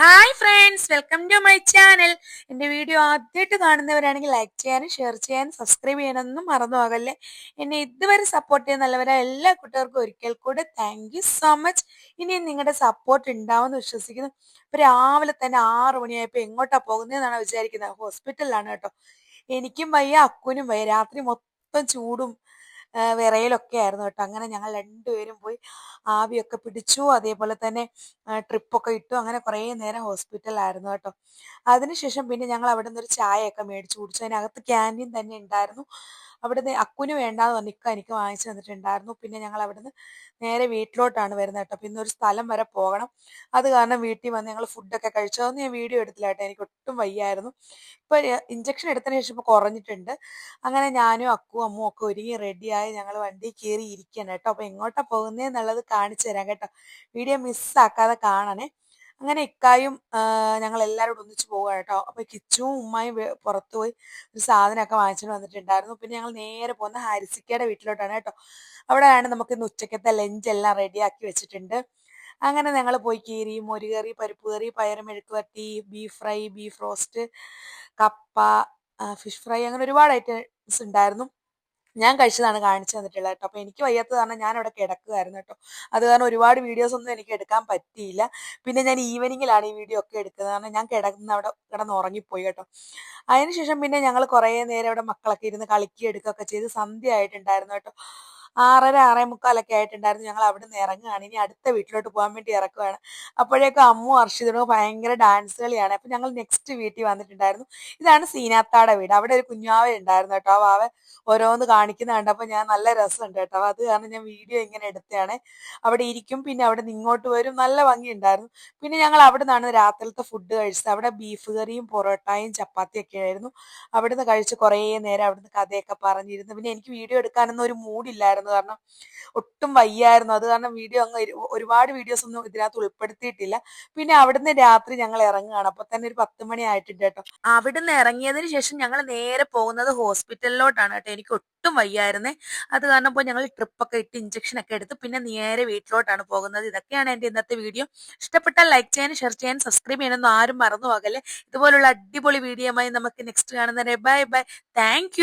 Hi friends welcome to my channel എന്റെ video ആദ്യമായിട്ട് കാണുന്നവരാണെങ്കിൽ ലൈക്ക് ചെയ്യാനും ഷെയർ ചെയ്യാനും സബ്സ്ക്രൈബ് ചെയ്യാനൊന്നും മറന്നു പോകല്ലേ? എന്നെ ഇതുവരെ സപ്പോർട്ട് ചെയ്യുന്ന നല്ലവരായ എല്ലാ കുട്ടികൾക്കും ഒരിക്കൽ കൂടെ താങ്ക് യു സോ മച്ച് ഇനിയും നിങ്ങളുടെ സപ്പോർട്ട് ഉണ്ടാവുമെന്ന് വിശ്വസിക്കുന്നു. ഇപ്പം രാവിലെ തന്നെ ആറ് മണിയായപ്പോൾ എങ്ങോട്ടാ പോകുന്നതെന്നാണ് വിചാരിക്കുന്നത്. ഹോസ്പിറ്റലിലാണ് കേട്ടോ. എനിക്കും വയ്യ അക്കുനും വയ്യ. രാത്രി മൊത്തം ചൂടും വിറയലൊക്കെ ആയിരുന്നു കേട്ടോ. അങ്ങനെ ഞങ്ങൾ രണ്ടുപേരും പോയി ആവിയൊക്കെ പിടിച്ചു. അതേപോലെ തന്നെ ട്രിപ്പൊക്കെ ഇട്ടു. അങ്ങനെ കുറേ നേരം ഹോസ്പിറ്റലായിരുന്നു കേട്ടോ. അതിനുശേഷം പിന്നെ ഞങ്ങൾ അവിടെ നിന്ന് ഒരു ചായയൊക്കെ മേടിച്ചു കുടിച്ചു. അതിനകത്ത് ക്യാന്റീൻ തന്നെ ഉണ്ടായിരുന്നു. അവിടുന്ന് അക്കുന് വേണ്ടാന്ന് പറഞ്ഞു ഇക്ക എനിക്ക് വാങ്ങിച്ചു തന്നിട്ടുണ്ടായിരുന്നു. പിന്നെ ഞങ്ങൾ അവിടുന്ന് നേരെ വീട്ടിലോട്ടാണ് വരുന്നത് കേട്ടോ. പിന്നെ ഒരു സ്ഥലം വരെ പോകണം. അത് കാരണം വീട്ടിൽ വന്ന് ഞങ്ങൾ ഫുഡൊക്കെ കഴിച്ചു. അതൊന്നും ഞാൻ വീഡിയോ എടുത്തില്ല കേട്ടോ. എനിക്ക് ഒട്ടും വയ്യായിരുന്നു. ഇപ്പൊ ഇഞ്ചക്ഷൻ എടുത്തതിന് ശേഷം ഇപ്പൊ കുറഞ്ഞിട്ടുണ്ട്. അങ്ങനെ ഞാനും അക്കും അമ്മും ഒക്കെ ഒരുങ്ങി റെഡിയായി ഞങ്ങൾ വണ്ടി കയറി ഇരിക്കണം കേട്ടോ. അപ്പൊ എങ്ങോട്ടാ പോകുന്നതെന്നുള്ളത് കാണിച്ചു തരാം കേട്ടോ. വീഡിയോ മിസ്സാക്കാതെ കാണണേ. അങ്ങനെ ഇക്കായും ഞങ്ങൾ എല്ലാവരും കൂടെ ഒന്നിച്ച് പോവുക കേട്ടോ. അപ്പൊ കിച്ചുവും ഉമ്മയും പുറത്തു പോയി ഒരു സാധനമൊക്കെ വാങ്ങിച്ചിട്ട് വന്നിട്ടുണ്ടായിരുന്നു. പിന്നെ ഞങ്ങൾ നേരെ പോകുന്ന ഹാരിസിക്കയുടെ വീട്ടിലോട്ടാണ് കേട്ടോ. അവിടെയാണ് നമുക്ക് ഇന്ന് ഉച്ചക്കത്തെ ലഞ്ച് എല്ലാം റെഡിയാക്കി വെച്ചിട്ടുണ്ട്. അങ്ങനെ ഞങ്ങൾ പോയി കീറി മുരുകറി പരിപ്പ് കറി പയറ് മെഴുക്ക് വരട്ടി ബീഫ് ഫ്രൈ ബീഫ് റോസ്റ്റ് കപ്പ ഫിഷ് ഫ്രൈ അങ്ങനെ ഒരുപാട് ഐറ്റംസ് ഉണ്ടായിരുന്നു. ഞാൻ കഴിച്ചതാണ് കാണിച്ചു തന്നിട്ടുള്ളത് കേട്ടോ. അപ്പൊ എനിക്ക് വയ്യാത്തത് കാരണം ഞാൻ അവിടെ കിടക്കുകയായിരുന്നു കേട്ടോ. അത് കാരണം ഒരുപാട് വീഡിയോസ് ഒന്നും എനിക്ക് എടുക്കാൻ പറ്റിയില്ല. പിന്നെ ഞാൻ ഈവനിങ്ങിലാണ് ഈ വീഡിയോ ഒക്കെ എടുക്കുന്നത്. കാരണം ഞാൻ കിടന്ന് അവിടെ കിടന്ന് ഉറങ്ങിപ്പോയി കേട്ടോ. അതിനുശേഷം പിന്നെ ഞങ്ങൾ കുറേ നേരം അവിടെ മക്കളൊക്കെ ഇരുന്ന് കളിക്കുകയും എടുക്കുകയൊക്കെ ചെയ്ത് സന്ധ്യ ആയിട്ടുണ്ടായിരുന്നു കേട്ടോ. ആറര ആറേ മുക്കാലൊക്കെ ആയിട്ടുണ്ടായിരുന്നു. ഞങ്ങൾ അവിടെ നിന്ന് ഇറങ്ങുകയാണ്. ഇനി അടുത്ത വീട്ടിലോട്ട് പോകാൻ വേണ്ടി ഇറക്കുകയാണ് അപ്പോഴേക്കും അമ്മു അർഷിതനും ഭയങ്കര ഡാൻസ് കളിയാണ്. അപ്പൊ ഞങ്ങൾ നെക്സ്റ്റ് വീട്ടിൽ വന്നിട്ടുണ്ടായിരുന്നു. ഇതാണ് സീനാത്താടെ വീട്. അവിടെ ഒരു കുഞ്ഞാവ ഉണ്ടായിരുന്നു കേട്ടോ. ആ വാവ ഓരോന്ന് കാണിക്കുന്ന കണ്ടപ്പോൾ ഞാൻ നല്ല രസമുണ്ട് കേട്ടോ. അത് കാരണം ഞാൻ വീഡിയോ ഇങ്ങനെ എടുത്തതാണ്. അവിടെ ഇരിക്കും. പിന്നെ അവിടെ നിന്ന് ഇങ്ങോട്ട് വരും. നല്ല ഭംഗിയുണ്ടായിരുന്നു. പിന്നെ ഞങ്ങൾ അവിടെ നിന്നാണ് രാത്രിയിലത്തെ ഫുഡ് കഴിച്ചത്. അവിടെ ബീഫ് കറിയും പൊറോട്ടയും ചപ്പാത്തിയും ഒക്കെ ആയിരുന്നു. അവിടുന്ന് കഴിച്ച് കുറേ നേരം അവിടുന്ന് കഥയൊക്കെ പറഞ്ഞിരുന്നു. പിന്നെ എനിക്ക് വീഡിയോ എടുക്കാനൊന്നും ഒരു മൂഡില്ലായിരുന്നു കാരണം ഒട്ടും വയ്യായിരുന്നു. അത് കാരണം വീഡിയോ അങ്ങ് ഒരു- ഒരുപാട് വീഡിയോസ് ഒന്നും ഇതിനകത്ത് ഉൾപ്പെടുത്തിയിട്ടില്ല. പിന്നെ അവിടുന്ന് രാത്രി ഞങ്ങൾ ഇറങ്ങുകയാണ്. അപ്പൊ തന്നെ ഒരു പത്ത് മണി ആയിട്ടുണ്ട് കേട്ടോ. അവിടുന്ന് ഇറങ്ങിയതിന് ശേഷം ഞങ്ങൾ നേരെ പോകുന്നത് ഹോസ്പിറ്റലിലോട്ടാണ് കേട്ടോ. എനിക്ക് ഒട്ടും വയ്യായിരുന്നേ. അത് കാരണം ഇപ്പോൾ ഞങ്ങൾ ട്രിപ്പൊക്കെ ഇട്ട് ഇഞ്ചക്ഷൻ ഒക്കെ എടുത്ത് പിന്നെ നേരെ വീട്ടിലോട്ടാണ് പോകുന്നത്. ഇതൊക്കെയാണ് എന്റെ ഇന്നത്തെ വീഡിയോ ഇഷ്ടപ്പെട്ടാൽ ലൈക്ക് ചെയ്യാനും ഷെയർ ചെയ്യാനും സബ്സ്ക്രൈബ് ചെയ്യാനൊന്നും ആരും മറന്നു പോകല്ലേ. ഇതുപോലുള്ള അടിപൊളി വീഡിയോയുമായി നമുക്ക് നെക്സ്റ്റ് കാണുന്നവരെ. Bye bye thank